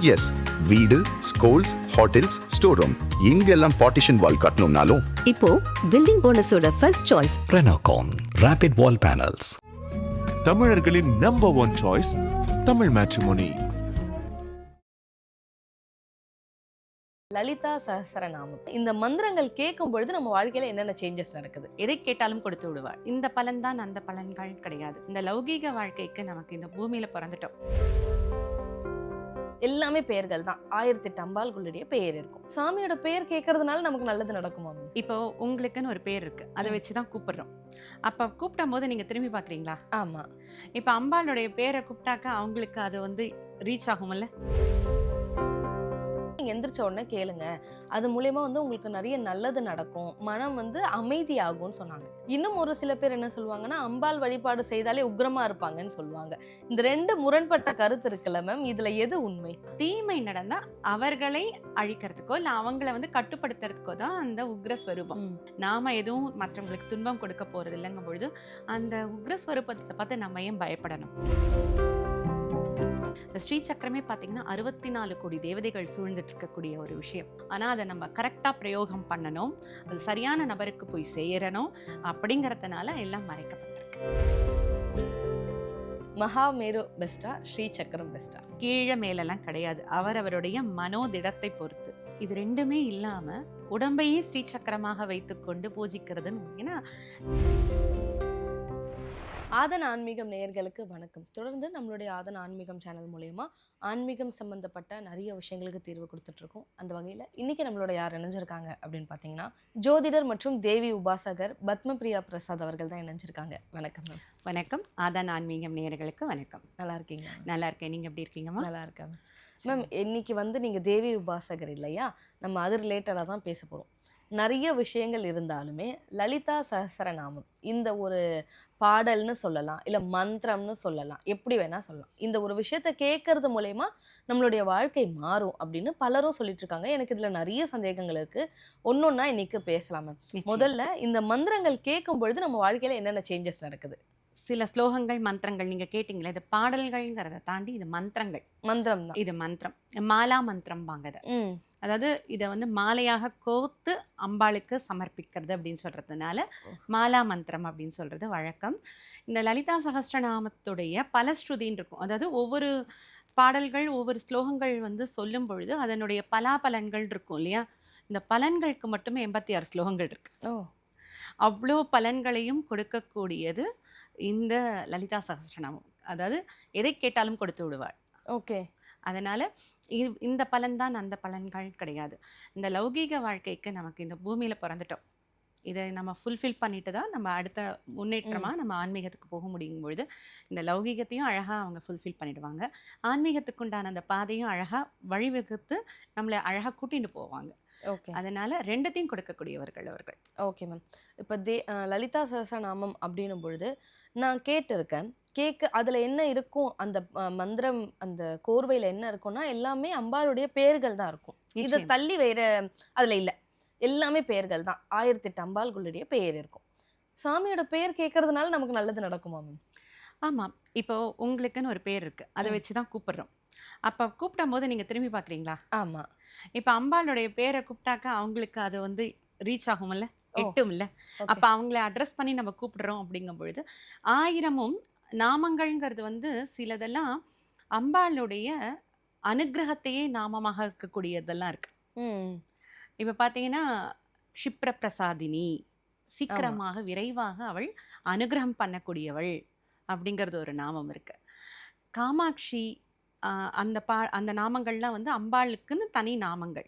S வீடு schools hotels store room இங்கெல்லாம் partition wall கட்டணும்னாலும். இப்போ building போனஸோட first choice Renocon Rapid Wall Panels. தமிழர்களின் number one choice Tamil matrimony Lalitha Sahasranamam இந்த மந்திரங்கள் கேட்கும் பொழுது நம்ம வாழ்க்கையில என்னென்ன சேஞ்சஸ் நடக்குது? எதை கேட்டாலும் கொடுத்து விடுவாள். இந்த பலன் தான் அந்த பலன்கள் கிடையாது. இந்த லௌகீக வாழ்க்கைக்கு நமக்கு இந்த பூமியில பிறந்துட்டோம். எல்லாமே பெயர்கள் தான். ஆயிரத்தி எட்டு அம்பாள்களுடைய பெயர் இருக்கும். சாமியோட பெயர் கேட்கறதுனால நமக்கு நல்லது நடக்குமா இப்போ உங்களுக்குன்னு ஒரு பேர் இருக்கு. அதை வச்சு தான் கூப்பிடுறோம். அப்ப கூப்பிடும் போது நீங்க திரும்பி பாக்குறீங்களா ஆமா. இப்போ அம்பாளுடைய பேரை கூப்பிட்டாக்க அவங்களுக்கு அது வந்து ரீச் ஆகும்ல? நீங்க எந்திரிச்ச உடனே கேளுங்க. அது மூலியமா வந்து உங்களுக்கு நிறைய நல்லது நடக்கும். மனம் வந்து அமைதியாகும்னு சொன்னாங்க. இன்னும் ஒரு சில பேர் என்ன சொல்லுவாங்கன்னா அம்பாள் வழிபாடு செய்தாலே உக்ரமா இருப்பாங்கன்னு சொல்லுவாங்க. இந்த ரெண்டு முரண்பட்ட கருத்து இருக்குல்ல மேம் இதுல எது உண்மை? தீமை நடந்தா அவர்களை அழிக்கிறதுக்கோ இல்ல அவங்கள வந்து கட்டுப்படுத்துறதுக்கோ தான் அந்த உக்ரஸ்வரூபம். நாம எதுவும் மற்றவங்களுக்கு துன்பம் கொடுக்க போறது இல்லைங்கும் பொழுது அந்த உக்ரஸ்வரூபத்தை பார்த்து நம்ம ஏன் பயப்படணும்? இந்த ஸ்ரீ சக்கரமே பார்த்தீங்கன்னா அறுபத்தி நாலு கோடி தேவதைகள் சூழ்ந்துட்டு இருக்கக்கூடிய ஒரு விஷயம். ஆனால் அதை நம்ம கரெக்டாக பிரயோகம் பண்ணணும். அது சரியான நபருக்கு போய் சேரணும் அப்படிங்கிறதுனால எல்லாம் மறைக்கப்பட்டிருக்கு. மகாமேரு பெஸ்டா ஸ்ரீ சக்கரம் பெஸ்டா கீழே மேலெல்லாம் கிடையாது. அவரவருடைய மனோதிடத்தை பொறுத்து. இது ரெண்டுமே இல்லாம உடம்பையே ஸ்ரீ சக்கரமாக வைத்துக்கொண்டு பூஜிக்கிறதுன்னு ஏன்னா ஆதன் ஆன்மீகம் நேயர்களுக்கு வணக்கம். தொடர்ந்து நம்மளுடைய ஆதன் ஆன்மீகம் சேனல் மூலயமா ஆன்மீகம் சம்பந்தப்பட்ட நிறைய விஷயங்களுக்கு தீர்வு கொடுத்துட்டு இருக்கோம் அந்த வகையில் இன்னைக்கு நம்மளோட யார் இணைஞ்சிருக்காங்க அப்படின்னு பார்த்தீங்கன்னா ஜோதிடர் மற்றும் தேவி உபாசகர் பத்மபிரியா பிரசாத் அவர்கள் தான் இணைஞ்சிருக்காங்க. வணக்கம் மேம் வணக்கம். ஆதான் ஆன்மீகம் நேயர்களுக்கு வணக்கம். நல்லா இருக்கீங்க? நல்லா இருக்கேன். நீங்க எப்படி இருக்கீங்கம்மா நல்லா இருக்கேன் மேம் இன்னைக்கு வந்து நீங்க தேவி உபாசகர் இல்லையா? நம்ம அது ரிலேட்டடாக தான் பேச போறோம். நிறைய விஷயங்கள் இருந்தாலுமே லலிதா சஹஸ்ரநாமம் இந்த ஒரு பாடல்னு சொல்லலாம் இல்லை மந்திரம்னு சொல்லலாம் எப்படி வேணா சொல்லலாம். இந்த ஒரு விஷயத்த கேட்கறது மூலயமா நம்மளுடைய வாழ்க்கை மாறும் அப்படின்னு பலரும் சொல்லிட்டு இருக்காங்க. எனக்கு இதுல நிறைய சந்தேகங்கள் இருக்கு. ஒன்னொன்னா இன்னைக்கு பேசலாம். முதல்ல இந்த மந்திரங்கள் கேட்கும் பொழுது நம்ம வாழ்க்கையில என்னென்ன சேஞ்சஸ் நடக்குது? சில ஸ்லோகங்கள் மந்திரங்கள் நீங்க கேட்டீங்களே இது பாடல்கள்ங்கிறத தாண்டி இது மந்திரங்கள். மந்திரம் தான் இது மந்திரம். மாலா மந்திரம் வாங்கது அதாவது இதை வந்து மாலையாக கோத்து அம்பாளுக்கு சமர்ப்பிக்கிறது அப்படின்னு சொல்றதுனால மாலா மந்திரம் அப்படின்னு சொல்றது வழக்கம். இந்த லலிதா சகஸ்ரநாமத்துடைய பலஸ்ருதின்னு இருக்கும். அதாவது ஒவ்வொரு பாடல்கள் ஒவ்வொரு ஸ்லோகங்கள் வந்து சொல்லும் பொழுது அதனுடைய பலாபலன்கள் இருக்கும் இல்லையா? இந்த பலன்களுக்கு மட்டுமே எண்பத்தி ஆறு ஸ்லோகங்கள் இருக்கு. ஓ. அவ்வளோ பலன்களையும் கொடுக்கக்கூடியது இந்த லலிதா சகஸ்ரநாமம் அதாவது எதை கேட்டாலும் கொடுத்து விடுவாள். ஓகே. அதனால இந்த பலன் தான் அந்த பலன்கள் கிடையாது. இந்த லௌகீக வாழ்க்கைக்கு நமக்கு இந்த பூமியில பிறந்துட்டோம். இதை நம்ம ஃபுல்ஃபில் பண்ணிட்டு தான் நம்ம அடுத்த முன்னேற்றமா நம்ம ஆன்மீகத்துக்கு போக முடியும் பொழுது இந்த லௌகீகத்தையும் அழகா அவங்க ஃபுல்ஃபில் பண்ணிடுவாங்க. ஆன்மீகத்துக்கு உண்டான அந்த பாதையும் அழகா வழிவகுத்து நம்மளை அழகா கூட்டிட்டு போவாங்க. ஓகே. அதனால ரெண்டத்தையும் கொடுக்கக்கூடியவர்கள் அவர்கள். Okay ma'am. இப்போ தே லலிதா சஹஸ்ரநாமம் அப்படின்னும் பொழுது நான் கேட்டிருக்கேன். கேட்க அதில் என்ன இருக்கும்? அந்த மந்திரம் அந்த கோர்வையில் என்ன இருக்கும்னா எல்லாமே அம்பாளுடைய பெயர்கள் தான் இருக்கும். இதை. தள்ளி வேற அதில் இல்லை. எல்லாமே பெயர்கள் தான். ஆயிரத்தி எட்டு அம்பாள்களுடைய பெயர் இருக்கும். சாமியோட பெயர் கேட்கறதுனால நமக்கு நல்லது நடக்குமா மேம்? ஆமாம் இப்போ உங்களுக்குன்னு ஒரு பேர் இருக்கு. அதை. வச்சு தான் கூப்பிடுறோம். அப்போ கூப்பிடும் போது நீங்க திரும்பி பார்க்குறீங்களா? ஆமாம் இப்போ அம்பாளுடைய பேரை கூப்பிட்டாக்க அவங்களுக்கு அது வந்து ரீச் ஆகும்ல? ஓ. எட்டும்ல? அப்ப அவங்கள அட்ரஸ் பண்ணி நம்ம கூப்பிடுறோம் அப்படிங்கும் பொழுது ஆயிரமும் நாமங்கள்ங்கிறது வந்து சிலதெல்லாம் அம்பாளுடைய அனுக்கிரகத்தையே நாமமாக இருக்கக்கூடியதெல்லாம் இருக்கு. ம். இப்ப பாத்தீங்கன்னா க்ஷிப்ர பிரசாதினி சீக்கிரமாக விரைவாக அவள் அனுகிரகம் பண்ணக்கூடியவள் அப்படிங்கிறது ஒரு நாமம் இருக்கு. காமாட்சி அந்த பா அந்த நாமங்கள்லாம் வந்து அம்பாளுக்குன்னு தனி நாமங்கள்.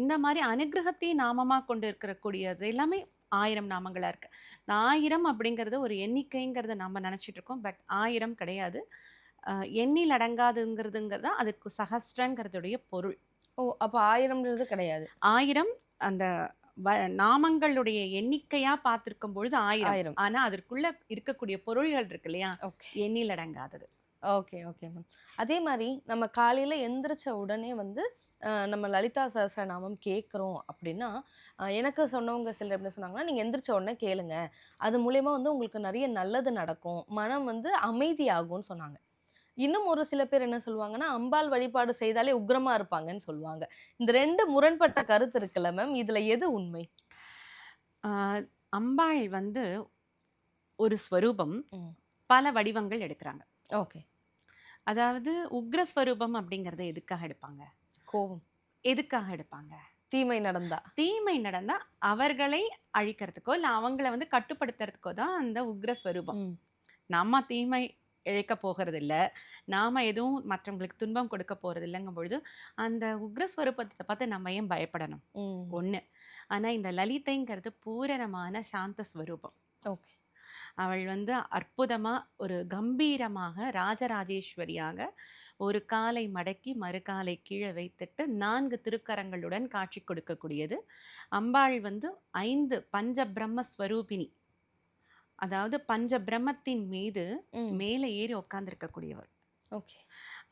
இந்த மாதிரி அனுகிரகத்தை நாமமாக கொண்டு இருக்கக்கூடியது எல்லாமே ஆயிரம் நாமங்களா இருக்கு. இந்த ஆயிரம் அப்படிங்கிறது ஒரு எண்ணிக்கைங்கிறத நம்ம நினைச்சிட்டு இருக்கோம். பட் ஆயிரம் கிடையாது. எண்ணில் அடங்காதுங்கிறதுங்கிறது அதுக்கு சஹஸ்ரங்கிறதுடைய பொருள். ஓ அப்போ ஆயிரம்ன்றது கிடையாது. ஆயிரம் அந்த நாமங்களுடைய எண்ணிக்கையா பார்த்திருக்கும் பொழுது ஆயிரம். ஆயிரம். ஆனா அதற்குள்ள இருக்கக்கூடிய பொருள்கள் இருக்கு இல்லையா? ஓகே. எண்ணில் அடங்காதது. Okay okay ma'am. அதே மாதிரி நம்ம காலையில் எந்திரிச்ச உடனே வந்து நம்ம லலிதா சஹஸ்ரநாமம் கேட்குறோம் அப்படின்னா எனக்கு சொன்னவங்க சிலர் எப்படி சொன்னாங்கன்னா நீங்கள் எந்திரிச்ச உடனே கேளுங்க. அது மூலயமா வந்து உங்களுக்கு நிறைய நல்லது நடக்கும். மனம் வந்து அமைதியாகும்னு சொன்னாங்க. இன்னும் ஒரு சில பேர் என்ன சொல்லுவாங்கன்னா அம்பாள் வழிபாடு செய்தாலே உக்ரமா இருப்பாங்கன்னு சொல்லுவாங்க. இந்த ரெண்டு முரண்பட்ட கருத்து இருக்குல்ல மேம் இதுல எது உண்மை? அம்பாள் வந்து ஒரு ஸ்வரூபம். பல வடிவங்கள் எடுக்கிறாங்க. ஓகே. அதாவது உக்ரஸ்வரூபம் அப்படிங்கறத எதுக்காக எடுப்பாங்க? கோபம். எதுக்காக எடுப்பாங்க? தீமை நடந்தா. தீமை நடந்தா அவர்களை அழிக்கிறதுக்கோ இல்ல அவங்கள வந்து கட்டுப்படுத்துறதுக்கோ தான் அந்த உக்ரஸ்வரூபம். நம்ம தீமை இழைக்க போகிறது இல்ல நாம எதுவும் மற்றவங்களுக்கு துன்பம் கொடுக்க போறது இல்லைங்கும் பொழுது அந்த உக்ரஸ்வரூபத்தை பார்த்து நம்ம ஏன் பயப்படணும்? ம். ஒண்ணு. ஆனா இந்த லலிதைங்கிறது பூரணமான சாந்த ஸ்வரூபம். ஓகே. அவள் வந்து அற்புதமா ஒரு கம்பீரமாக ராஜராஜேஸ்வரியாக ஒரு காலை மடக்கி மறுகாலை கீழே வைத்துட்டு நான்கு திருக்கரங்களுடன் காட்சி கொடுக்கக்கூடியது. அம்பாள் வந்து ஐந்து பஞ்ச பிரம்ம ஸ்வரூபிணி. அதாவது பஞ்ச பிரம்மத்தின் மீது. மேலே ஏறி உட்கார்ந்திருக்கக்கூடியவள் ஓகே.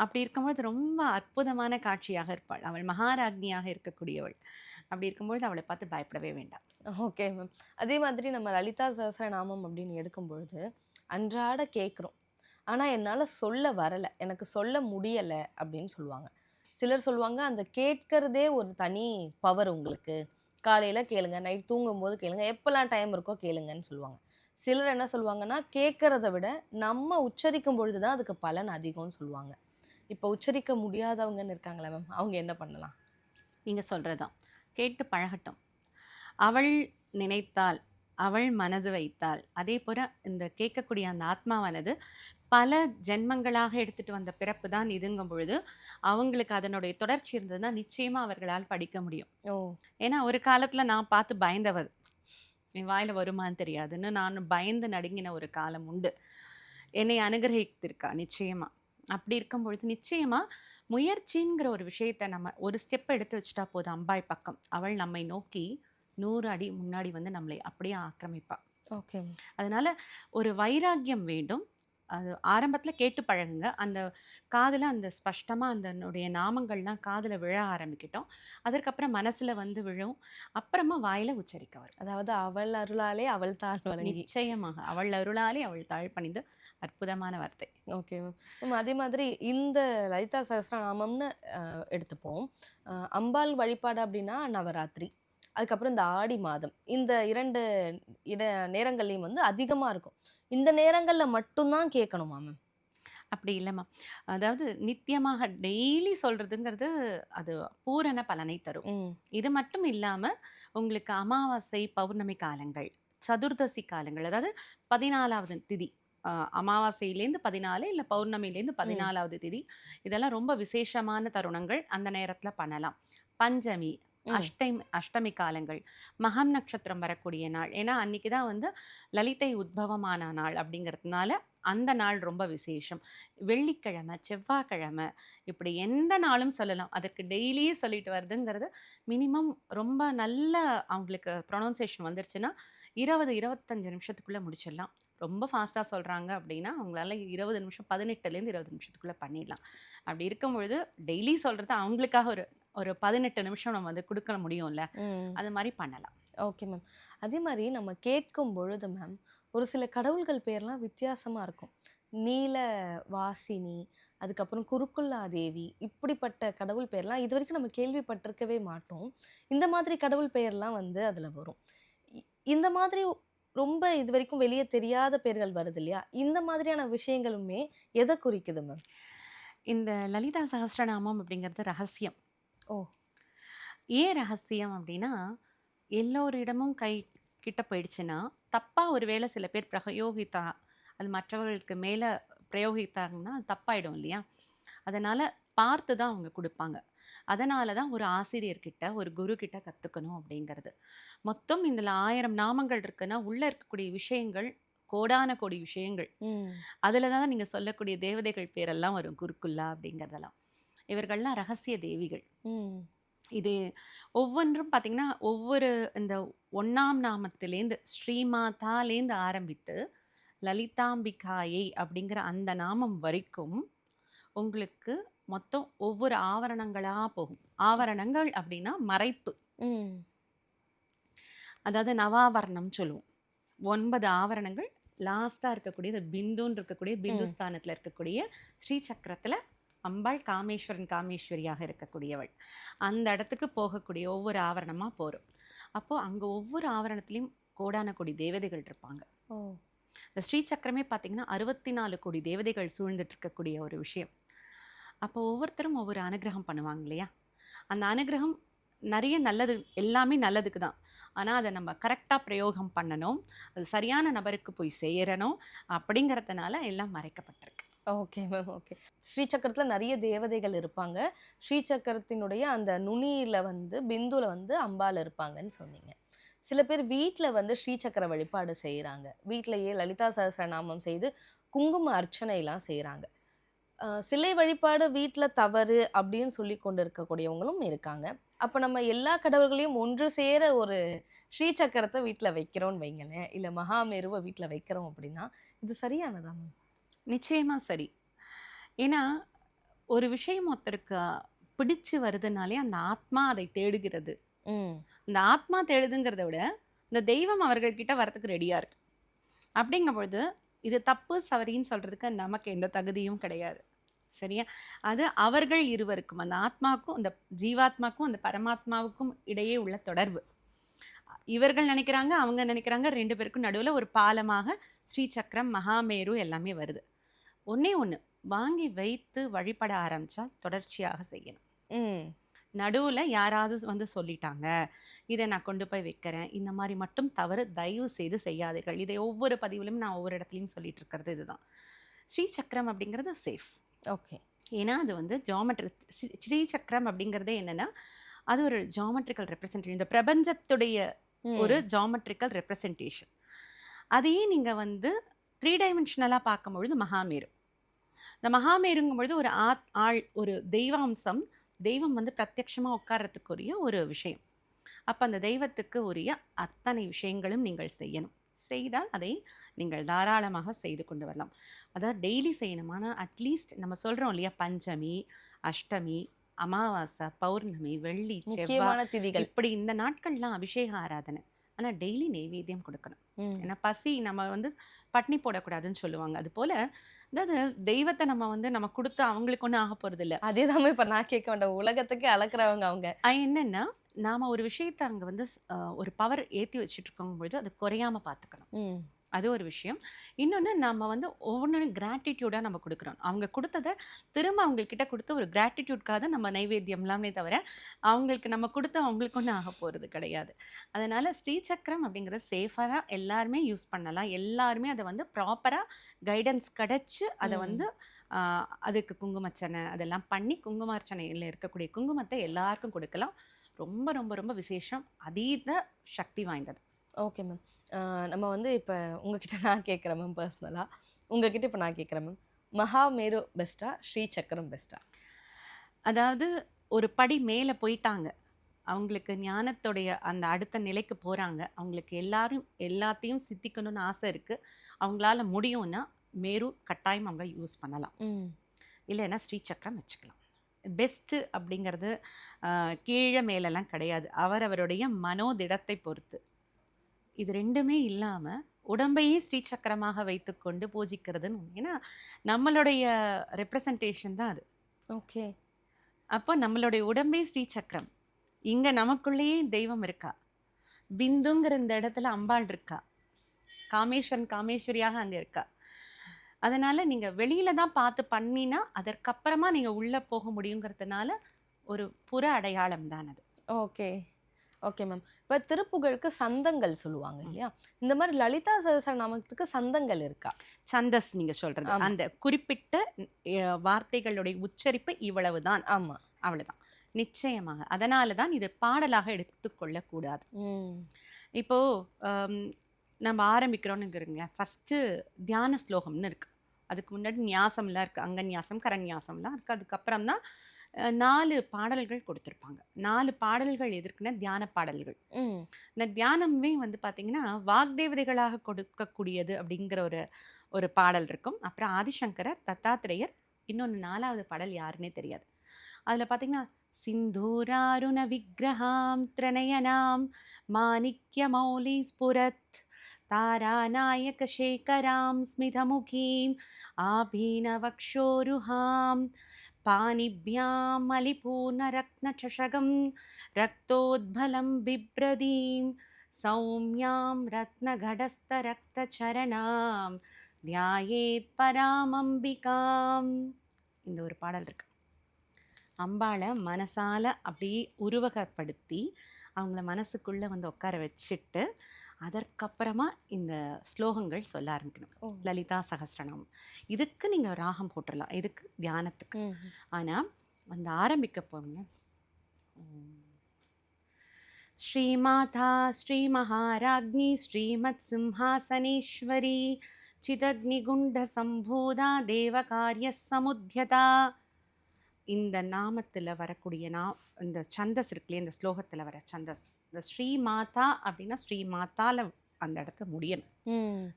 அப்படி இருக்கும்பொழுது ரொம்ப அற்புதமான காட்சியாக இருப்பாள். அவள் மகாராஜ்னியாக இருக்கக்கூடியவள். அப்படி இருக்கும்பொழுது அவளை பார்த்து பயப்படவே வேண்டாம். Okay ma'am. அதே மாதிரி நம்ம லலிதா சஹஸ்ரநாமம் அப்படின்னு எடுக்கும் பொழுது அன்றாட கேட்குறோம். ஆனால் என்னால் சொல்ல வரலை. எனக்கு சொல்ல முடியலை அப்படின்னு சொல்லுவாங்க. சிலர் சொல்லுவாங்க அந்த கேட்கறதே ஒரு தனி பவர் உங்களுக்கு. காலையில் கேளுங்க நைட் தூங்கும்போது கேளுங்க எப்போல்லாம் டைம் இருக்கோ கேளுங்கன்னு சொல்லுவாங்க. சிலர் என்ன சொல்லுவாங்கன்னா கேட்கறத விட நம்ம உச்சரிக்கும் பொழுது தான் அதுக்கு பலன் அதிகம்னு சொல்லுவாங்க. இப்போ உச்சரிக்க முடியாதவங்கன்னு இருக்காங்களே மேம் அவங்க என்ன பண்ணலாம்? நீங்க சொல்றதுதான். கேட்டு பழகட்டும். அவள் நினைத்தால் அவள் மனது வைத்தால் அதே போல இந்த கேட்கக்கூடிய அந்த ஆத்மாவானது பல ஜென்மங்களாக எடுத்துட்டு வந்த பிறப்பு தான் இதுங்கும் பொழுது அவங்களுக்கு அதனுடைய தொடர்ச்சி இருந்ததுன்னா நிச்சயமா அவர்களால் படிக்க முடியும். ஓ. ஏன்னா ஒரு காலத்துல நான் பார்த்து பயந்தவர். என் வாயில வருமான்னு தெரியாதுன்னு நான் பயந்து நடுங்கின ஒரு காலம் உண்டு. என்னை அனுகிரகித்திருக்கா? நிச்சயமா. அப்படி இருக்கும் பொழுது நிச்சயமா முயற்சிங்கிற ஒரு விஷயத்தை நம்ம ஒரு ஸ்டெப் எடுத்து வச்சுட்டா போதும். அம்பாள் பக்கம். அவள் நம்மை நோக்கி நூறு அடி முன்னாடி வந்து நம்மளை அப்படியே ஆக்கிரமிப்பா. ஓகே. அதனால ஒரு வைராக்கியம் வேண்டும். அது ஆரம்பத்துல கேட்டு பழகுங்க. அந்த காதுல அந்த ஸ்பஷ்டமா அந்த நாமங்கள்லாம் காதுல விழ ஆரம்பிக்கட்டும். அதற்கப்புறம் மனசுல வந்து விழும். அப்புறமா வாயில உச்சரிக்க வரும். அதாவது அவள் அருளாலே அவள் தான் வழங்கி. நிச்சயமாக. அவள் அருளாலே அவள் தாழ் பணிந்து அற்புதமான வார்த்தை. Okay ma'am. மேம் அதே மாதிரி இந்த லலிதா சஹஸ்ரநாமம்னு அஹ், எடுத்துப்போம். அம்பாள் வழிபாடு அப்படின்னா நவராத்திரி. அதுக்கப்புறம் இந்த ஆடி மாதம். இந்த இரண்டு இட நேரங்கள்லையும் வந்து அதிகமாக இருக்கும். இந்த நேரங்களில் மட்டும்தான் கேட்கணுமா மேம் அப்படி இல்லைம்மா அதாவது நித்தியமாக டெய்லி சொல்றதுங்கிறது அது பூரண பலனை தரும். இது மட்டும் இல்லாம உங்களுக்கு அமாவாசை பௌர்ணமி காலங்கள் சதுர்தசி காலங்கள் அதாவது பதினாலாவது திதி. அமாவாசையிலேருந்து பதினாலு இல்லை பௌர்ணமிலேருந்து பதினாலாவது திதி. இதெல்லாம் ரொம்ப விசேஷமான தருணங்கள். அந்த நேரத்துல பண்ணலாம். பஞ்சமி. அஷ்டமி அஷ்டமி காலங்கள் மகம் நட்சத்திரம் வரக்கூடிய நாள். ஏன்னா அன்னைக்கு தான் வந்து லலிதை உத்பவமான நாள் அப்படிங்கிறதுனால அந்த நாள் ரொம்ப விசேஷம். வெள்ளிக்கிழமை செவ்வாய்க்கிழமை இப்படி எந்த நாளும் சொல்லலாம். அதற்கு டெய்லியே சொல்லிட்டு வருதுங்கிறது மினிமம் ரொம்ப நல்ல அவங்களுக்கு ப்ரொனவுன்சேஷன் வந்துருச்சுன்னா இருபது இருபத்தஞ்சு நிமிஷத்துக்குள்ளே முடிச்சிடலாம். ரொம்ப ஃபாஸ்ட்டாக சொல்கிறாங்க அப்படின்னா அவங்களால இருபது நிமிஷம் பதினெட்டுலேருந்து இருபது நிமிஷத்துக்குள்ளே பண்ணிடலாம். அப்படி இருக்கும் பொழுது டெய்லி சொல்கிறது அவங்களுக்காக ஒரு ஒரு பதினெட்டு நிமிஷம் நம்ம வந்து கொடுக்க முடியும்ல? அது மாதிரி பண்ணலாம். Okay ma'am. அதே மாதிரி நம்ம கேட்கும் பொழுது மேம் ஒரு சில கடவுள்கள் பேர்லாம் வித்தியாசமாக இருக்கும். நீல வாசினி அதுக்கப்புறம் குருக்குல்லா தேவி இப்படிப்பட்ட கடவுள் பேர்லாம் இது வரைக்கும் நம்ம கேள்விப்பட்டிருக்கவே மாட்டோம். இந்த மாதிரி கடவுள் பெயர்லாம் வந்து அதில் வரும். இந்த மாதிரி ரொம்ப இது வரைக்கும் வெளியே தெரியாத பேர்கள் வருது இல்லையா? இந்த மாதிரியான விஷயங்களுமே எதை குறிக்குது மேம் இந்த லலிதா சகஸ்ரநாமம் அப்படிங்கிறது ரகசியம். ஓ. ஏன் ரகசியம் அப்படின்னா எல்லோரிடமும் கை கிட்ட போயிடுச்சுன்னா தப்பா ஒருவேளை சில பேர் பிரயோகித்தா அது மற்றவர்களுக்கு மேல பிரயோகித்தாங்கன்னா அது தப்பாயிடும் இல்லையா? அதனால பார்த்து தான் அவங்க கொடுப்பாங்க. அதனால தான் ஒரு ஆசிரியர்கிட்ட ஒரு குரு கிட்ட கத்துக்கணும் அப்படிங்கிறது. மொத்தம் இதில் ஆயிரம் நாமங்கள் இருக்குன்னா உள்ள இருக்கக்கூடிய விஷயங்கள் கோடான கோடி விஷயங்கள். அதில் தான் நீங்கள் சொல்லக்கூடிய தேவதைகள் பேரெல்லாம் வரும் குருக்குல்லா அப்படிங்கிறதெல்லாம். இவர்கள்லாம் ரகசிய தேவிகள். இது ஒவ்வொன்றும் பார்த்தீங்கன்னா ஒவ்வொரு இந்த ஒண்ணாம் நாமத்திலேருந்து ஸ்ரீமாதாலேருந்து ஆரம்பித்து லலிதாம்பிகாயை அப்படிங்கிற அந்த நாமம் வரைக்கும் உங்களுக்கு மொத்தம் ஒவ்வொரு ஆவரணங்களா போகும். ஆவரணங்கள் அப்படின்னா மறைப்பு. அதாவது நவாவரணம் சொல்லுவோம். ஒன்பது ஆவரணங்கள் லாஸ்ட்டாக இருக்கக்கூடிய இந்த பிந்துன்னு இருக்கக்கூடிய பிந்து ம். ஸ்தானத்தில் இருக்கக்கூடிய ஸ்ரீ சக்கரத்தில் அம்பாள் காமேஸ்வரன் காமேஸ்வரியாக இருக்கக்கூடியவள். அந்த இடத்துக்கு போகக்கூடிய ஒவ்வொரு ஆவரணமாக போகிறோம் அப்போது அங்கே ஒவ்வொரு ஆவரணத்துலேயும் கோடான கோடி தேவதைகள் இருப்பாங்க. ஓ. இந்த ஸ்ரீ சக்கரமே பார்த்தீங்கன்னா அறுபத்தி நாலு கோடி தேவதைகள் சூழ்ந்துட்டு இருக்கக்கூடிய ஒரு விஷயம். அப்போ ஒவ்வொருத்தரும் ஒவ்வொரு அனுகிரகம் பண்ணுவாங்க இல்லையா? அந்த அனுகிரகம் நிறைய நல்லது எல்லாமே நல்லதுக்கு தான். ஆனால் அதை நம்ம கரெக்டாக பிரயோகம் பண்ணணும் அது சரியான நபருக்கு போய் சேரணும் அப்படிங்கிறதுனால எல்லாம் மறைக்கப்பட்டிருக்கு. Okay ma'am okay. ஸ்ரீசக்கரத்தில் நிறைய தேவதைகள் இருப்பாங்க. ஸ்ரீசக்கரத்தினுடைய அந்த நுனியில் வந்து பிந்துவில் வந்து அம்பால் இருப்பாங்கன்னு சொன்னீங்க. சில பேர் வீட்டில் வந்து ஸ்ரீசக்கர வழிபாடு செய்கிறாங்க வீட்டிலையே லலிதா சஹஸ்ரநாமம் செய்து குங்கும அர்ச்சனைலாம் செய்கிறாங்க சிலை வழிபாடு வீட்டில் தவறு அப்படின்னு சொல்லி கொண்டு இருக்கக்கூடியவங்களும் இருக்காங்க. அப்போ நம்ம எல்லா கடவுள்களையும் ஒன்று சேர ஒரு ஸ்ரீசக்கரத்தை வீட்டில் வைக்கிறோம்னு வைங்களேன். இல்லை மகாமேருவை வீட்டில் வைக்கிறோம் அப்படின்னா இது சரியானதா மேம்? நிச்சயமாக சரி. ஏன்னா ஒரு விஷயம் ஒருத்தருக்கு பிடிச்சு வருதுனாலே அந்த ஆத்மா அதை தேடுகிறது. ம். இந்த ஆத்மா தேடுதுங்கிறத விட இந்த தெய்வம் அவர்கள்கிட்ட வரத்துக்கு ரெடியாக இருக்கு. அப்படிங்கும் பொழுது இது தப்பு சவரின்னு சொல்கிறதுக்கு நமக்கு எந்த தகுதியும் கிடையாது. சரியா? அது அவர்கள் இருவருக்கும் அந்த ஆத்மாவுக்கும் அந்த ஜீவாத்மாக்கும் அந்த பரமாத்மாவுக்கும் இடையே உள்ள தொடர்பு. இவர்கள் நினைக்கிறாங்க அவங்க நினைக்கிறாங்க ரெண்டு பேருக்கும் நடுவில் ஒரு பாலமாக ஸ்ரீ சக்கரம் மகாமேரு எல்லாமே வருது. ஒண்ணே ஒன்று வாங்கி வைத்து வழிபட ஆரம்பிச்சா தொடர்ச்சியாக செய்யணும். ம். நடுவில் யாராவது வந்து சொல்லிட்டாங்க இதை நான் கொண்டு போய் வைக்கிறேன். இந்த மாதிரி மட்டும் தவறு தயவு செய்து செய்யாதீர்கள். இதை ஒவ்வொரு பதிவிலும் நான் ஒவ்வொரு இடத்துலையும் சொல்லிட்டு இருக்கிறது இதுதான். ஸ்ரீ சக்கரம் அப்படிங்கிறது சேஃப் ஓகே. ஏன்னா அது வந்து ஜாமெட்ரி ஸ்ரீ சக்கரம் அப்படிங்கிறதே என்னன்னா அது ஒரு ஜாமெட்ரிக்கல் ரெப்ரசன்டேஷன் இந்த பிரபஞ்சத்துடைய ஒரு ஜாமெட்ரிக்கல் ரெப்ரசன்டேஷன். அதையே நீங்கள் வந்து த்ரீ டைமென்ஷனலாக பார்க்கும்பொழுது மகாமேரு. இந்த மகாமேருங்கும் பொழுது ஒரு ஆத் ஆள் ஒரு தெய்வாம்சம் தெய்வம் வந்து பிரத்யக்ஷமாக உட்கார்றதுக்குரிய ஒரு விஷயம். அப்போ அந்த தெய்வத்துக்கு உரிய அத்தனை விஷயங்களும் நீங்கள் செய்யணும். செய்தால் அதை நீங்கள் தாராளமாக செய்து கொண்டு வரலாம். அதாவது டெய்லி செய்யணும். ஆனால் அட்லீஸ்ட் நம்ம சொல்கிறோம் இல்லையா? பஞ்சமி அஷ்டமி அமாவாசை பௌர்ணமி வெள்ளி செவ்வாய் இப்படி இந்த நாட்கள்லாம் அபிஷேக ஆராதனை. ஆனால் டெய்லி நெய்வேத்தியம் கொடுக்கணும். ஏன்னா பசி நம்ம வந்து பட்னி போடக்கூடாதுன்னு சொல்லுவாங்க. அது போல அதாவது தெய்வத்தை நம்ம வந்து நம்ம கொடுத்து அவங்களுக்கு ஒன்றும் ஆக போகிறது இல்லை அதேதான் இப்ப நான் கேட்க வேண்டாம் உலகத்துக்கு அளக்குறவங்க அவங்க. என்னன்னா நாம ஒரு விஷயத்தை அங்கே வந்து ஒரு பவர் ஏற்றி வச்சுட்டு இருக்கும் பொழுது அது குறையாம பார்த்துக்கணும். அது ஒரு விஷயம். இன்னொன்று நம்ம வந்து ஒவ்வொன்றும் கிராட்டிடியூடாக நம்ம கொடுக்குறோம். அவங்க கொடுத்ததை திரும்ப அவங்கக்கிட்ட கொடுத்து ஒரு கிராட்டிடியூட்காக நம்ம நைவேத்தியம்லாமே தவிர அவங்களுக்கு நம்ம கொடுத்து அவங்களுக்கு ஒன்றும் ஆக போகிறது கிடையாது. அதனால் ஸ்ரீசக்கரம் அப்படிங்கிற சேஃபராக எல்லாருமே யூஸ் பண்ணலாம். எல்லாருமே அதை வந்து ப்ராப்பராக கைடன்ஸ் கிடச்சி அதை. வந்து அதுக்கு குங்குமச்சனை அதெல்லாம் பண்ணி குங்குமார்ச்சனையில் இருக்கக்கூடிய குங்குமத்தை எல்லாருக்கும் கொடுக்கலாம். ரொம்ப ரொம்ப ரொம்ப விசேஷம். அதீத சக்தி வாய்ந்தது. ஓகே மேம் நம்ம வந்து இப்போ உங்ககிட்ட நான் கேட்குறேன் மேம் பர்சனலாக உங்ககிட்ட இப்போ நான் கேட்குறேன் மேம் மகாமேரு பெஸ்ட்டா ஸ்ரீ சக்கரம் பெஸ்ட்டா அதாவது ஒரு படி மேலே போயிட்டாங்க. அவங்களுக்கு ஞானத்துடைய அந்த அடுத்த நிலைக்கு போகிறாங்க அவங்களுக்கு எல்லாரும் எல்லாத்தையும் சித்திக்கணும்னு ஆசை இருக்குது அவங்களால முடியும்னா மேரு கட்டாயம் அவங்க யூஸ் பண்ணலாம். இல்லைன்னா ஸ்ரீ சக்கரம் வச்சுக்கலாம். பெஸ்ட்டு அப்படிங்கிறது கீழே மேலெல்லாம் கிடையாது. அவரவருடைய மனோதிடத்தை பொறுத்து. இது ரெண்டுமே இல்லாமல் உடம்பையே ஸ்ரீ சக்கரமாக வைத்துக்கொண்டு பூஜிக்கிறதுன்னு. ஏன்னா நம்மளுடைய ரெப்ரசன்டேஷன் தான் அது. ஓகே. அப்போ நம்மளுடைய உடம்பே ஸ்ரீ சக்கரம் இங்கே நமக்குள்ளேயே தெய்வம் இருக்கா? பிந்துங்கிற இந்த இடத்துல அம்பாள் இருக்கா? காமேஸ்வரன் காமேஸ்வரியாக அங்கே இருக்கா? அதனால் நீங்கள் வெளியில் தான் பார்த்து பண்ணினா அதற்கப்புறமா நீங்கள் உள்ளே போக முடியுங்கிறதுனால ஒரு புற அடையாளம் தான் அது. ஓகே. ஓகே மேம் இப்போ திருப்புகழுக்கு சந்தங்கள் சொல்லுவாங்க இல்லையா? இந்த மாதிரி லலிதா சகசரநாமத்துக்கு சந்தங்கள் இருக்கா? சந்தஸ் நீங்கள் சொல்கிறது ஆமா. அந்த குறிப்பிட்ட வார்த்தைகளுடைய உச்சரிப்பு இவ்வளவு தான் ஆமாம் அவ்வளவுதான். நிச்சயமாக. அதனால தான் இது பாடலாக எடுத்துக்கொள்ளக்கூடாது இப்போ ஆம், நம்ம ஆரம்பிக்கிறோம்னுங்கிறங்க. ஃபஸ்ட்டு தியான ஸ்லோகம்னு இருக்கு. அதுக்கு முன்னாடி நியாசம்லாம் இருக்குது அங்கநியாசம் கரநியாசம்லாம் இருக்குது அதுக்கப்புறம் தான் நாலு பாடல்கள் கொடுத்துருப்பாங்க நாலு பாடல்கள் எதற்குன்னா தியான பாடல்கள் ம் இந்த தியானமே வந்து பார்த்தீங்கன்னா வாக்தேவதைகளாக கொடுக்கக்கூடியது அப்படிங்கிற ஒரு ஒரு பாடல் இருக்கும் அப்புறம் ஆதிசங்கரர் தத்தாத்திரேயர் இன்னொன்று நாலாவது பாடல் யாருன்னே தெரியாது அதில் பார்த்தீங்கன்னா சிந்தூராருண விக்கிரகாம் திரணயனாம் மாணிக்ய மௌலி ஸ்புரத் तारानायकशेखरां स्मितमुखीम् आभीनवक्षोरुहां पाणिभ्यां मलिपूर्णरत्नचषकं रक्तोद्भलं बिभ्रदीं सौम्यां रत्नघटस्थरक्तचरणां தியாயேத் பராமம்பிகாம் இந்த ஒரு பாடல் இருக்கு அம்பாளை மனசால அப்படியே உருவகப்படுத்தி அவங்கள மனசுக்குள்ளே வந்து உட்கார வச்சுட்டு அதற்கப்புறமா இந்த ஸ்லோகங்கள் சொல்ல ஆரம்பிக்கணும். ஓ. லலிதா சகஸ்ரநாமம் இதுக்கு நீங்கள் ராகம் போட்டுடலாம் இதுக்கு தியானத்துக்கு. ஆனால் வந்து ஆரம்பிக்க போங்க ஸ்ரீமாதா ஸ்ரீமகாராஜ்ஞி ஸ்ரீமத் சிம்ஹாசனேஸ்வரி சிதக்னிகுண்டசம்பூதா தேவகாரிய சமுத்தியதா. இந்த நாமத்தில் வரக்கூடிய நா இந்த சந்தஸ் இருக்குல்லையே இந்த ஸ்லோகத்தில் வர சந்தஸ் இந்த ஸ்ரீமாதா அப்படின்னா ஸ்ரீமாதால அந்த இடத்துல முடியணும்.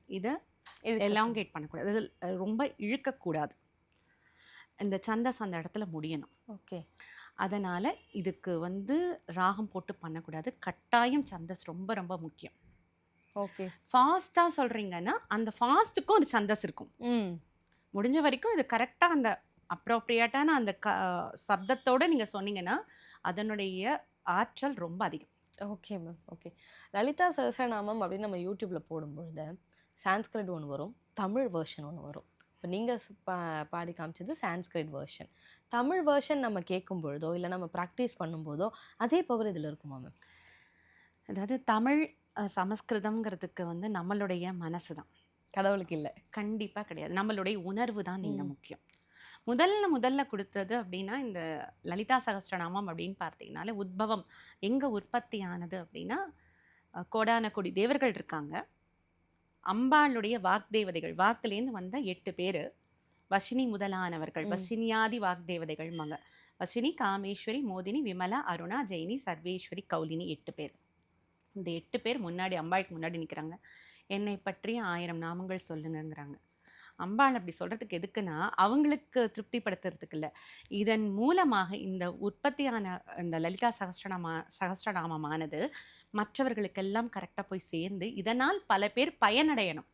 இதை. எலாங்கேட் பண்ணக்கூடாது. அஹ், ரொம்ப இழுக்கக்கூடாது. இந்த சந்தஸ் அந்த இடத்துல முடியணும். ஓகே. அதனால் இதுக்கு வந்து ராகம் போட்டு பண்ணக்கூடாது. கட்டாயம் சந்தஸ் ரொம்ப ரொம்ப முக்கியம். ஓகே. ஃபாஸ்ட்டாக சொல்கிறீங்கன்னா அந்த ஃபாஸ்ட்டுக்கும் ஒரு சந்தஸ் இருக்கும். ம். முடிஞ்ச வரைக்கும் இது கரெக்டாக அந்த அப்ரோப்ரியேட்டான அந்த க சப்தத்தோடு நீங்கள் சொன்னீங்கன்னா அதனுடைய ஆற்றல் ரொம்ப அதிகம். Okay ma'am okay Lalitha Sahasranamam அப்படின்னு நம்ம யூடியூப்பில் போடும்பொழுது சான்ஸ்கிரிட் ஒன்று வரும் தமிழ் வெர்ஷன் ஒன்று வரும். இப்போ நீங்கள் பா பாடி காமிச்சது சான்ஸ்கிரிட் வெர்ஷன் தமிழ் வெர்ஷன் நம்ம கேட்கும் பொழுதோ இல்லை நம்ம ப்ராக்டிஸ் பண்ணும்போதோ அதே பவர் இதில் இருக்குமா மேம் அதாவது தமிழ் சமஸ்கிருதம்ங்கிறதுக்கு வந்து நம்மளுடைய மனசு தான். கடவுளுக்கு இல்லை. கண்டிப்பாக கிடையாது. நம்மளுடைய உணர்வு தான் நீங்கள். முக்கியம். முதல்ல முதல்ல கொடுத்தது அப்படின்னா இந்த லலிதா சகஸ்ரநாமம் அப்படின்னு பார்த்தீங்கனாலே உத்பவம். எங்கே உற்பத்தி ஆனது அப்படின்னா கோடான கொடி தேவர்கள் இருக்காங்க. அம்பாளுடைய வாக்தேவதைகள் வாக்குலேருந்து வந்த எட்டு பேர். வஷினி முதலானவர்கள் ம். வஷினியாதி வாக்தேவதைகள்மாங்க வஷினி காமேஸ்வரி மோதினி விமலா அருணா ஜெயினி சர்வேஸ்வரி கௌலினி எட்டு பேர். இந்த எட்டு பேர் முன்னாடி அம்பாளுக்கு முன்னாடி நிற்கிறாங்க என்னை பற்றி ஆயிரம் நாமங்கள் சொல்லுங்கங்கிறாங்க. அம்பாள் அப்படி சொல்கிறதுக்கு எதுக்குன்னா அவங்களுக்கு திருப்திப்படுத்துறதுக்கு இல்லை இதன் மூலமாக இந்த உற்பத்தியான இந்த லலிதா சகஸ்ரநாம சகஸ்ரநாமமானது மற்றவர்களுக்கெல்லாம் கரெக்டாக போய் சேர்ந்து இதனால் பல பேர் பயனடையணும்.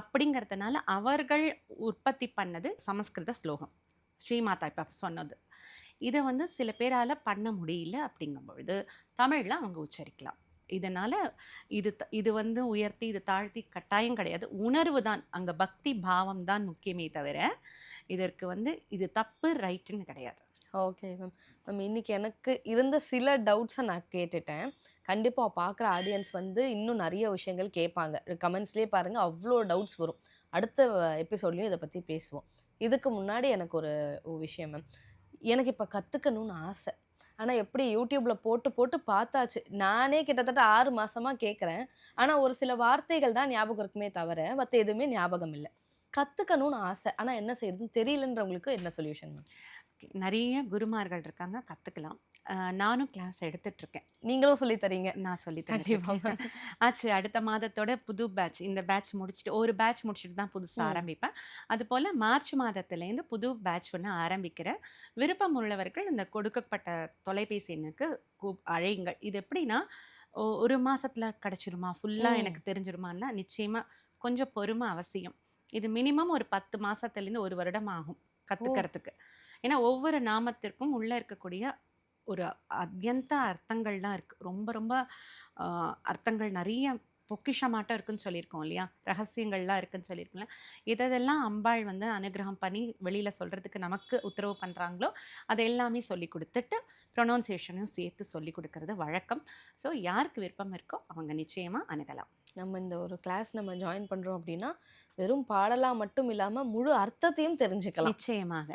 அப்படிங்கிறதுனால அவர்கள் உற்பத்தி பண்ணது சமஸ்கிருத ஸ்லோகம். ஸ்ரீமாதா இப்போ சொன்னது. இதை வந்து சில பேரால் பண்ண முடியல அப்படிங்கும் பொழுது தமிழில் அவங்க உச்சரிக்கலாம். இதனால் இது த- இது வந்து உயர்த்தி இது தாழ்த்தி கட்டாயம் கிடையாது. உணர்வு தான். அங்கே பக்தி பாவம் தான் முக்கியமே தவிர இதற்கு வந்து இது தப்பு ரைட்டுன்னு கிடையாது. Okay ma'am. மேம் இன்னைக்கு எனக்கு இருந்த சில டவுட்ஸை நான் கேட்டுட்டேன். கண்டிப்பாக பார்க்குற ஆடியன்ஸ் வந்து இன்னும் நிறைய விஷயங்கள் கேட்பாங்க. கமெண்ட்ஸ்லேயே பாருங்கள் அவ்வளோ டவுட்ஸ் வரும். அடுத்த எபிசோட்லேயும் இதை பற்றி பேசுவோம். இதுக்கு முன்னாடி எனக்கு ஒரு ஒரு விஷயம் மேம். எனக்கு இப்போ கற்றுக்கணும்னு ஆசை. ஆனால் எப்படி யூடியூப்பில் போட்டு போட்டு பார்த்தாச்சு நானே கிட்டத்தட்ட ஆறு மாதமாக கேட்குறேன் ஆனால் ஒரு சில வார்த்தைகள் தான் ஞாபகம் இருக்குமே தவிர மற்ற எதுவுமே ஞாபகம் இல்லை. கற்றுக்கணும்னு ஆசை. ஆனால் என்ன செய்யறதுன்னு தெரியலன்றவங்களுக்கு என்ன சொல்யூஷன் நிறைய குருமார்கள் இருக்காங்க. கற்றுக்கலாம் நானும் கிளாஸ் எடுத்துட்ருக்கேன். நீங்களும் சொல்லி தரீங்க. நான் சொல்லி கண்டிப்பா தந்துருக்கேன். ஆச்சு. அடுத்த மாதத்தோட புது பேட்ச் இந்த பேட்ச் முடிச்சுட்டு ஒரு பேட்ச் முடிச்சுட்டு தான் புதுசாக. ஆரம்பிப்பேன். அது போல் மார்ச் மாதத்துலேருந்து புது பேட்ச் ஒன்று ஆரம்பிக்கிறேன். விருப்பம் உள்ளவர்கள் இந்த கொடுக்கப்பட்ட தொலைபேசி எண்ணுக்கு கூப் அழையுங்கள். இது எப்படின்னா ஒரு மாசத்துல கிடச்சிருமா? ஃபுல்லாக. எனக்கு தெரிஞ்சிருமான்னா நிச்சயமாக கொஞ்சம் பொறுமை அவசியம். இது மினிமம் ஒரு பத்து மாசத்துலேருந்து ஒரு வருடம் ஆகும் கற்றுக்கிறதுக்கு ஏன்னா ஒவ்வொரு நாமத்திற்கும் உள்ளே இருக்கக்கூடிய ஒரு அத்தியந்த அர்த்தங்கள்லாம் இருக்குது ரொம்ப ரொம்ப அர்த்தங்கள் நிறைய பொக்கிஷமாட்டம் இருக்குன்னு சொல்லியிருக்கோம் இல்லையா? ரகசியங்கள்லாம் இருக்குன்னு சொல்லியிருக்கோம்ல. இதெல்லாம் அம்பாள் வந்து அனுகிரகம் பண்ணி வெளியில் சொல்கிறதுக்கு நமக்கு உத்தரவு பண்ணுறாங்களோ அதை எல்லாமே சொல்லி கொடுத்துட்டு ப்ரொனவுன்சியேஷனையும் சேர்த்து சொல்லி கொடுக்கறது வழக்கம். ஸோ யாருக்கு விருப்பம் இருக்கோ அவங்க நிச்சயமாக அணுகலாம். நம்ம இந்த ஒரு கிளாஸ் நம்ம ஜாயின் பண்றோம் அப்படின்னா வெறும் பாடலா மட்டும் இல்லாம முழு அர்த்தத்தையும் தெரிஞ்சுக்கலாம். நிச்சயமாக.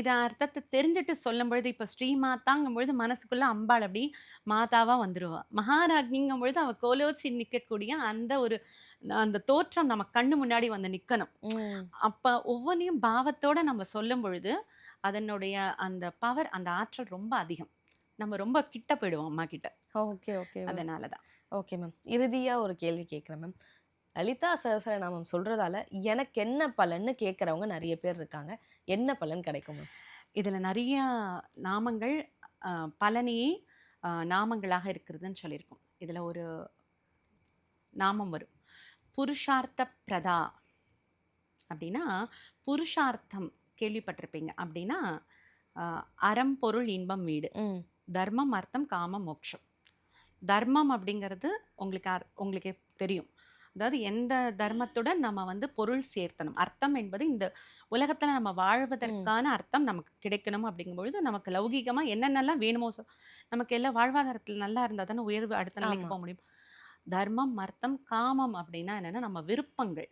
இது அர்த்தத்தை தெரிஞ்சுட்டு சொல்லும் பொழுது இப்போ ஸ்ரீமாதாங்கும் பொழுது மனசுக்குள்ள அம்பாள் அப்படி மாதாவா வந்துருவா. மகாராஜ்னிங்கும் பொழுது அவ கோலோச்சி நிற்கக்கூடிய அந்த ஒரு அந்த தோற்றம் நம்ம கண்ணு முன்னாடி வந்து நிற்கணும். அப்போ ஒவ்வொன்றையும் பாவத்தோட நம்ம சொல்லும் பொழுது அதனுடைய அந்த பவர் அந்த ஆற்றல் ரொம்ப அதிகம். நம்ம ரொம்ப கிட்ட போயிடுவோம் அம்மா கிட்ட ஓகே ஓகே. அதனால தான் ஓகே மேம் இறுதியா ஒரு கேள்வி கேட்குறேன் மேம் லலிதா சகசரநாமம் சொல்றதால எனக்கு என்ன பலன்னு கேட்குறவங்க நிறைய பேர் இருக்காங்க. என்ன பலன் கிடைக்கும் மேம் இதில் நிறைய நாமங்கள் பலனையே நாமங்களாக இருக்கிறதுன்னு சொல்லியிருக்கோம். இதில் ஒரு நாமம் வரும். புருஷார்த்த பிரதா அப்படின்னா புருஷார்த்தம் கேள்விப்பட்டிருப்பீங்க அப்படின்னா அறம் பொருள் இன்பம் வீடு. ம். தர்மம் அர்த்தம் காமம் மோட்சம் தர்மம் அப்படிங்கிறது உங்களுக்கு உங்களுக்கே தெரியும். அதாவது எந்த தர்மத்துடன் நம்ம வந்து பொருள் சேர்த்தணும். அர்த்தம் என்பது இந்த உலகத்துல நம்ம வாழ்வதற்கான அர்த்தம் நமக்கு கிடைக்கணும் அப்படிங்கும்பொழுது நமக்கு லௌகீகமா என்னென்னலாம் வேணுமோ நமக்கு எல்லாம் வாழ்வாதாரத்தில் நல்லா இருந்தால் தானே உயர்வு அடுத்த நிலைக்கு ஆமா. போக முடியும். தர்மம் அர்த்தம் காமம் அப்படின்னா என்னன்னா நம்ம விருப்பங்கள்.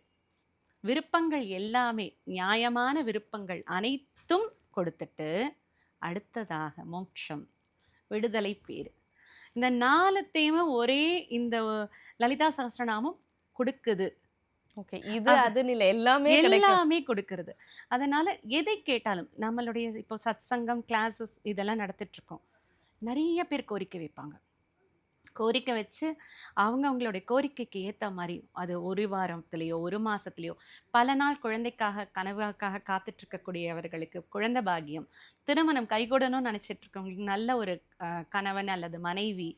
விருப்பங்கள் எல்லாமே நியாயமான விருப்பங்கள் அனைத்தும் கொடுத்துட்டு அடுத்ததாக மோட்சம் விடுதலை பேர். இந்த நாலுத்தையுமே ஒரே இந்த லலிதா சகஸ்ரநாமம் கொடுக்குது. ஓகே. இது அது- அதுன்னு இல்லை எல்லாமே எல்லாமே கொடுக்கறது. அதனால எதை கேட்டாலும் நம்மளுடைய இப்போ சத் சங்கம் கிளாஸஸ் இதெல்லாம் நடத்திட்டு இருக்கோம். நிறைய பேர் கோரிக்கை வைப்பாங்க. கோரிக்கை வச்சு அவங்க அவங்களுடைய கோரிக்கைக்கு ஏற்ற மாதிரி அது ஒரு வாரத்துலேயோ ஒரு மாசத்துலயோ பல நாள் குழந்தைக்காக கனவுக்காக காத்துட்டு இருக்கக்கூடியவர்களுக்கு குழந்தை பாக்கியம் திருமணம் கைகூடணும்னு நினைச்சிட்டு இருக்கவங்களுக்கு நல்ல ஒரு கணவன் அல்லது மனைவி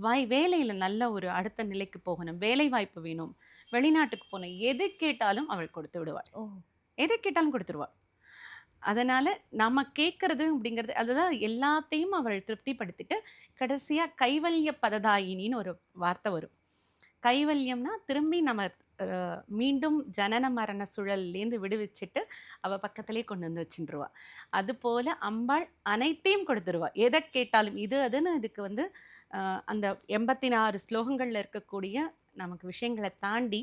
வாய் வேலையில் நல்ல ஒரு அடுத்த நிலைக்கு போகணும் வேலை வாய்ப்பு வேணும் வெளிநாட்டுக்கு போகணும் எது கேட்டாலும் அவள் கொடுத்து விடுவாள். ஓ. எதை கேட்டாலும் கொடுத்துருவா. அதனால் நம்ம கேட்குறது அப்படிங்கிறது அதுதான் எல்லாத்தையும் அவள் திருப்திப்படுத்திட்டு கடைசியாக கைவல்ய பததாயினின்னு ஒரு வார்த்தை வரும். கைவல்யம்னா திரும்பி நம்ம மீண்டும் ஜனன மரண சுழல்லேருந்து விடுவிச்சிட்டு அவள் பக்கத்துலேயே கொண்டு வந்து வச்சுருவா அது போல் அம்பாள் அனைத்தையும் கொடுத்துருவா. எதை கேட்டாலும் இது அதுன்னு இதுக்கு வந்து அந்த எண்பத்தி நாறு ஸ்லோகங்களில் இருக்கக்கூடிய நமக்கு விஷயங்களை தாண்டி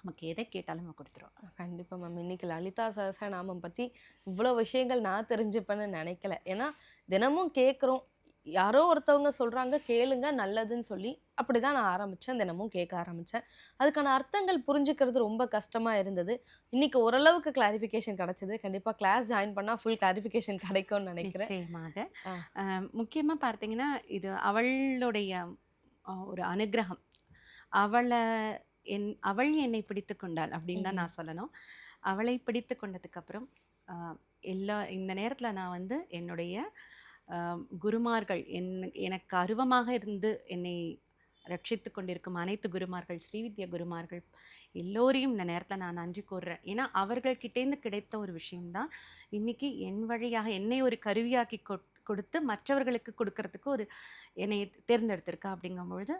நமக்கு எதை கேட்டாலும் அவ கொடுத்துருவா கண்டிப்பா மேம் இன்னைக்கு லலிதா சஹஸ்ரநாமம் பத்தி இவ்வளோ விஷயங்கள் நான் தெரிஞ்சுப்பேன்னு நினைக்கல. ஏன்னா தினமும் கேட்குறோம் யாரோ ஒருத்தவங்க சொல்றாங்க கேளுங்க நல்லதுன்னு சொல்லி அப்படிதான் நான் ஆரம்பிச்சேன் தினமும் கேட்க ஆரம்பிச்சேன். அதுக்கான அர்த்தங்கள் புரிஞ்சுக்கிறது ரொம்ப கஷ்டமா இருந்தது. இன்னைக்கு ஓரளவுக்கு கிளாரிஃபிகேஷன் கிடைச்சது. கண்டிப்பா கிளாஸ் ஜாயின் பண்ணா ஃபுல் கிளாரிஃபிகேஷன் கிடைக்கும்னு நினைக்கிறேன். நிச்சயமாக. ஆ. அஹ், முக்கியமா பார்த்தீங்கன்னா இது அவளுடைய ஒரு அனுகிரகம். அவளை என் அவள் என்னை பிடித்து கொண்டாள் அப்படின்னு தான் நான் சொல்லணும். அவளை பிடித்து கொண்டதுக்கு அப்புறம் அஹ், எல்லா இந்த நேரத்தில் நான் வந்து என்னுடைய குருமார்கள் என் எனக்கு அருவமாக இருந்து என்னை ரட்சித்து கொண்டிருக்கும் அனைத்து குருமார்கள் ஸ்ரீவித்யா குருமார்கள் எல்லோரையும் இந்த நேரத்தில் நான் நன்றி கூறுறேன். ஏன்னா அவர்கள்கிட்டேருந்து கிடைத்த ஒரு விஷயம்தான். இன்னைக்கு என் வழியாக என்னை ஒரு கருவியாக்கி கொ- கொடுத்து மற்றவர்களுக்கு கொடுக்கறதுக்கு ஒரு என்னை தேர்ந்தெடுத்திருக்கா அப்படிங்கும்பொழுது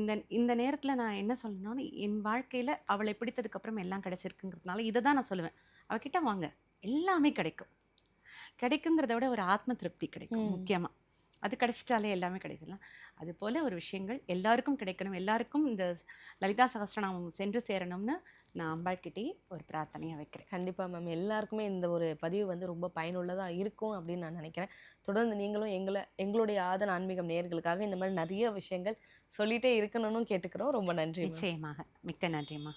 இந்த இந்த நேரத்தில் நான் என்ன சொல்லணும்னா என் வாழ்க்கையில் அவளை பிடித்ததுக்கு அப்புறம் எல்லாம் கிடைச்சிருக்குங்கிறதுனால இதை தான் நான் சொல்லுவேன். அவகிட்ட வாங்க எல்லாமே கிடைக்கும். கிடைக்குங்கிறத விட ஒரு ஆத்ம திருப்தி கிடைக்கும். முக்கியமாக அது கிடைச்சிட்டாலே எல்லாமே கிடைக்கலாம் அது போல ஒரு விஷயங்கள் எல்லாருக்கும் கிடைக்கணும் எல்லாருக்கும் இந்த லலிதா சகஸ்ரநாமம் சென்று சேரணும்னு நான் அம்பாள்கிட்டயே ஒரு பிரார்த்தனையை வைக்கிறேன். கண்டிப்பா மேம் எல்லாருக்குமே இந்த ஒரு பதிவு வந்து ரொம்ப பயனுள்ளதா இருக்கும் அப்படின்னு நான் நினைக்கிறேன். தொடர்ந்து நீங்களும் எங்களை எங்களுடைய ஆதன் ஆன்மீகம் நேயர்களுக்காக இந்த மாதிரி நிறைய விஷயங்கள் சொல்லிட்டே இருக்கணும்னு கேட்டுக்கிறோம். ரொம்ப நன்றி. நிச்சயமாக. மிக்க நன்றிம்மா.